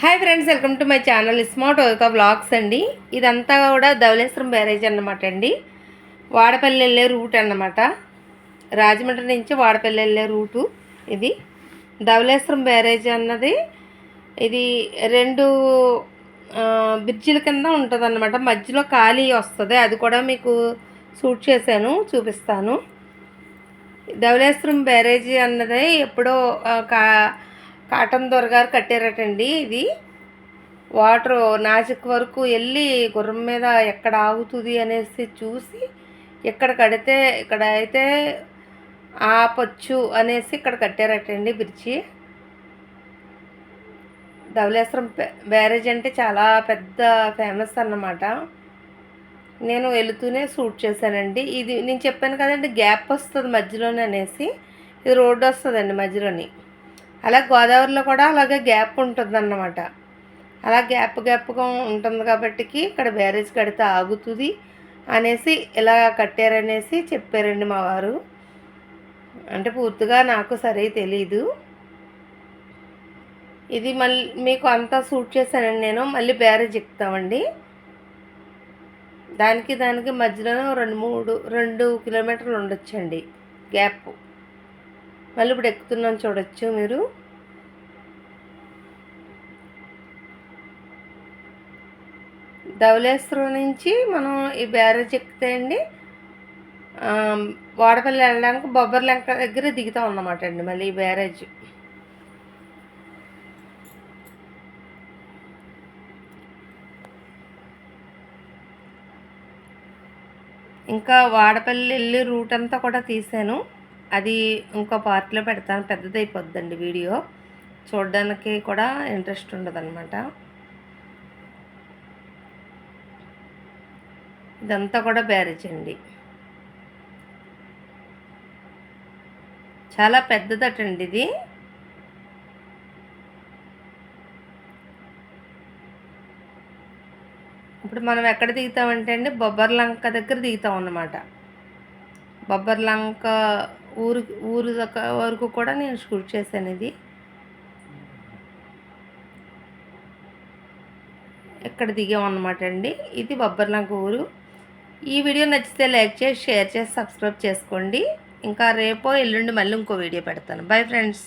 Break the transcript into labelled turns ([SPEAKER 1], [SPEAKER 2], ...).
[SPEAKER 1] Hi friends welcome to my channel smart ఓతో blogs అండి. ఇదంతా కూడా ధవలేశ్వరం బ్యారేజ్ అనమాట అండి. వాడపల్లి వెళ్ళే రూట్ అన్నమాట. రాజమండ్రి నుంచి వాడపల్లి వెళ్ళే రూటు ఇది. ధవలేశ్వరం బ్యారేజ్ అన్నది ఇది రెండు బ్రిడ్జిల కింద ఉంటుంది అనమాట మధ్యలో ఖాళీ వస్తుంది. అది కూడా మీకు షూట్ చేశాను చూపిస్తాను. ధవలేశ్వరం బ్యారేజీ అన్నది ఎప్పుడో కా కాటన్ దొరగారు కట్టారటండి ఇది. వాటర్ నాసిక్ వరకు వెళ్ళి గుర్రం మీద ఎక్కడ ఆగుతుంది అనేసి చూసి ఎక్కడ కడితే ఇక్కడ అయితే ఆపచ్చు అనేసి ఇక్కడ కట్టారటండి బ్రిడ్జి. ధవళేశ్వరం బ్యారేజ్ అంటే చాలా పెద్ద ఫేమస్ అన్నమాట. నేను వెళుతూనే షూట్ చేశానండి. ఇది నేను చెప్పాను కదండి గ్యాప్ వస్తుంది మధ్యలోనే అనేసి. ఇది రోడ్డు వస్తుందండి మధ్యలోని. అలా గోదావరిలో కూడా అలాగే గ్యాప్ ఉంటుంది అన్నమాట అలా గ్యాప్ గ్యాప్గా ఉంటుంది కాబట్టికి ఇక్కడ బ్యారేజ్ కడితే ఆగుతుంది అనేసి ఇలా కట్టారనేసి చెప్పారండి మా వారు. అంటే పూర్తిగా నాకు సరే తెలీదు. ఇది మళ్ళీ మీకు అంతా సూట్ చేశానండి నేను. మళ్ళీ బ్యారేజ్ ఎక్కుతామండి. దానికి దానికి మధ్యలో రెండు మూడు రెండు కిలోమీటర్లు ఉండొచ్చండి గ్యాప్. మళ్ళీ ఇప్పుడు ఎక్కుతున్నాం చూడొచ్చు మీరు. ధవలేశ్వరం నుంచి మనం ఈ బ్యారేజ్ ఎక్కితే అండి వాడపల్లి వెళ్ళడానికి బొబ్బర్ లెంక దగ్గర దిగుతాం అన్నమాట అండి మళ్ళీ ఈ బ్యారేజ్. ఇంకా వాడపల్లి వెళ్ళి రూట్ అంతా కూడా తీసాను. అది ఇంకో పార్ట్లో పెడతాను. పెద్దదైపోద్దండి వీడియో. చూడడానికి కూడా ఇంట్రెస్ట్ ఉండదన్నమాట. ఇదంతా కూడా బ్యారేజ్ అండి. చాలా పెద్దదటండి ఇది. ఇప్పుడు మనం ఎక్కడ దిగుతామంటే అండి బొబ్బర్లంక దగ్గర దిగుతాం అన్నమాట బొబ్బర్లంక ఊరు ఊరు దగ్గర వరకు కూడా నేను షూట్ చేశాను ఇది. ఇక్కడ దిగామన్నమాట అండి. ఇది బొబ్బర్లంక ఊరు. ఈ వీడియో నచ్చితే లైక్ చేసి షేర్ చేసి సబ్స్క్రైబ్ చేసుకోండి. ఇంకా రేపో ఎల్లుండి మళ్ళీ ఇంకో వీడియో పెడతాను. Bye friends.